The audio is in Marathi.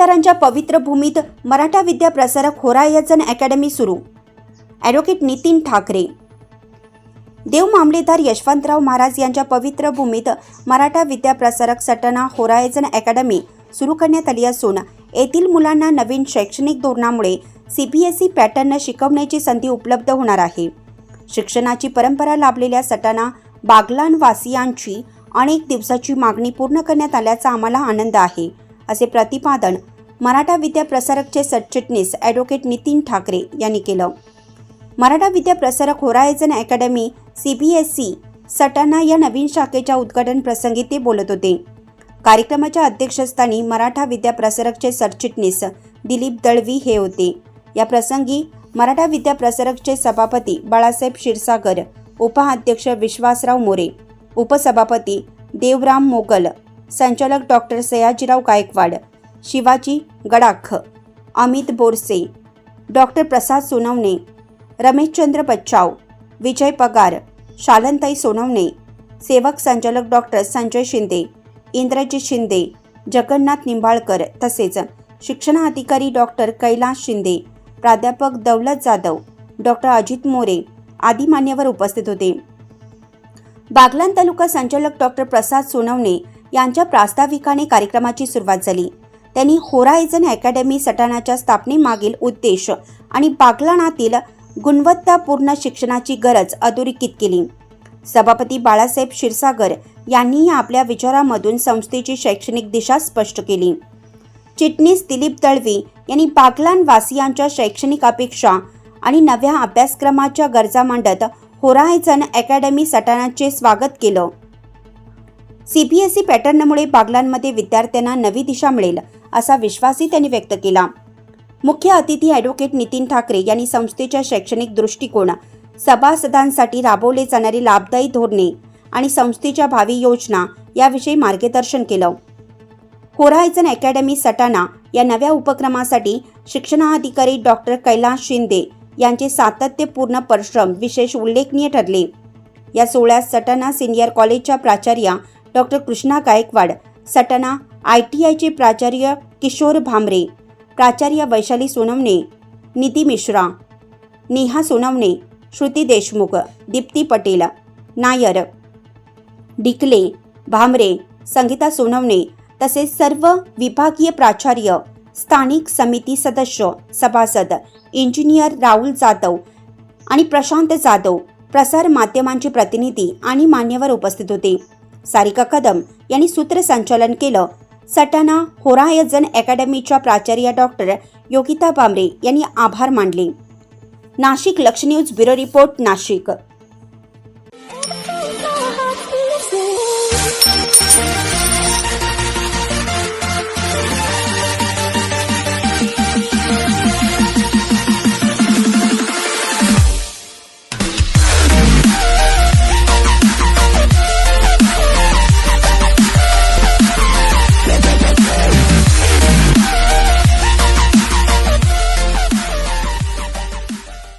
मामलेदारांच्या पवित्र भूमीत मराठा विद्या प्रसारक होरायजन अकॅडमी सुरू. ॲडव्होकेट नितीन ठाकरे. देव मामलेदार यशवंतराव महाराज यांच्या पवित्र भूमीत मराठा विद्या प्रसारक सटना होरायझन अकॅडमी सुरू करण्यात आली असून येथील मुलांना नवीन शैक्षणिक धोरणामुळे C B S E pattern शिकवण्याची संधी उपलब्ध होणार आहे. शिक्षणाची परंपरा लाभलेल्या सटाना बागलानवासियांची अनेक दिवसाची मागणी पूर्ण करण्यात आल्याचा आम्हाला आनंद आहे असे प्रतिपादन मराठा विद्या प्रसारकचे सरचिटणीस ॲडव्होकेट नितीन ठाकरे यांनी केलं. Maratha Vidya Prasarak Horizon academy C B S C Satana या नवीन शाखेच्या उद्घाटन प्रसंगी ते बोलत होते. कार्यक्रमाच्या अध्यक्षस्थानी मराठा विद्याप्रसारकचे सरचिटणीस दिलीप दळवी हे होते. या प्रसंगी मराठा विद्याप्रसारकचे सभापती बाळासाहेब क्षीरसागर उपाध्यक्ष विश्वासराव मोरे उपसभापती देवराम मोगल संचालक डॉक्टर सयाजीराव गायकवाड शिवाजी गडाख अमित बोरसे डॉक्टर प्रसाद सोनवणे रमेशचंद्र बच्चाव विजय पगार शालनताई सोनवणे सेवक संचालक डॉक्टर संजय शिंदे इंद्रजित शिंदे जगन्नाथ निंबाळकर तसेच शिक्षणाधिकारी डॉक्टर कैलास शिंदे प्राध्यापक दौलत जाधव डॉक्टर अजित मोरे आदी मान्यवर उपस्थित होते. बागलान तालुका संचालक डॉक्टर प्रसाद सोनवणे यांच्या प्रास्ताविकाने कार्यक्रमाची सुरुवात झाली. त्यांनी होरायझन अकॅडमी सटाणाच्या स्थापनेमागील उद्देश आणि बागलाणातील गुणवत्तापूर्ण शिक्षणाची गरज अधोरेखित केली. सभापती बाळासाहेब क्षीरसागर यांनीही आपल्या विचारामधून संस्थेची शैक्षणिक दिशा स्पष्ट केली. चिटणीस दिलीप दळवी यांनी बागलाणवासियांच्या शैक्षणिक अपेक्षा आणि नव्या अभ्यासक्रमाच्या गरजा मांडत होरायझन अकॅडमी सटाणाचे स्वागत केलं. सीबीएसई पॅटर्नमुळे बागलांमध्ये विद्यार्थ्यांना नवी दिशा मिळेल असा विश्वासही त्यांनी व्यक्त केला. मुख्य अतिथी ॲडव्होकेट नितीन ठाकरे यांनी संस्थेच्या शैक्षणिक दृष्टिकोन सभासदांसाठी राबवले जाणारी लाभदायी धोरणे आणि संस्थेच्या भावी योजना याविषयी मार्गदर्शन केलं. होरायझन अकॅडमी सटाणा या नव्या उपक्रमासाठी शिक्षणाधिकारी डॉक्टर कैलास शिंदे यांचे सातत्यपूर्ण परिश्रम विशेष उल्लेखनीय ठरले. या सोहळ्यात सटाणा सिनियर कॉलेजच्या प्राचार्या doctor Krishna Gaikwad Satana I T आयचे प्राचार्य किशोर भामरे प्राचार्य वैशाली सोनवणे निधी मिश्रा नेहा सोनवणे श्रुती देशमुख दीप्ती पटेल नायर डिकले भामरे संगीता सोनवणे तसेच सर्व विभागीय प्राचार्य स्थानिक समिती सदस्य सभासद इंजिनियर राहुल जाधव आणि प्रशांत जाधव प्रसार माध्यमांचे प्रतिनिधी आणि मान्यवर उपस्थित होते. सारिका कदम यांनी सूत्रसंचालन केलं. सटाणा होरायझन अकॅडमीच्या प्राचार्य डॉक्टर योगिता बांबरे यांनी आभार मानले. नाशिक लक्ष न्यूज ब्युरो रिपोर्ट नाशिक.